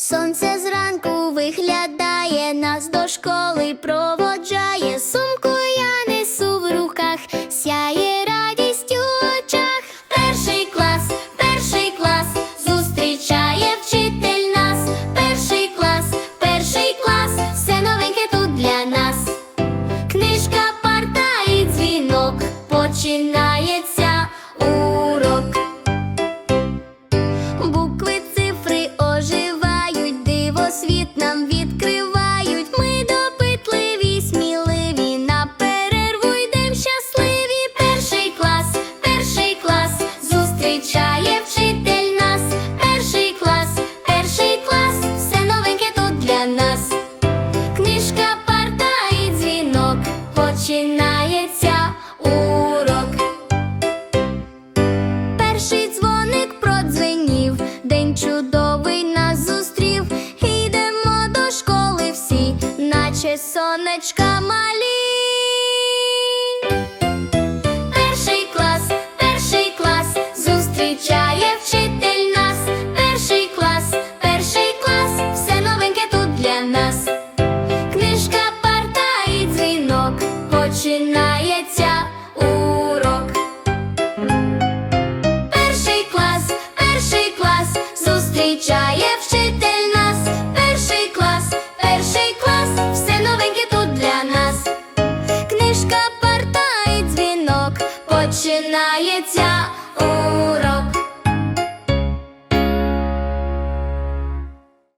Сонце зранку виглядає, нас до школи проводжає, сумку я несу в руках, сяє радість у очах. Перший клас, перший клас, зустрічає вчитель нас, перший клас, перший клас, все новеньке тут для нас. Книжка, парта і дзвінок починається урок. Букви наче сонечка малі. Перший клас, перший клас зустрічає вчитель нас, перший клас, перший клас, все новеньке тут для нас. Книжка парта і дзвінок починає. починається.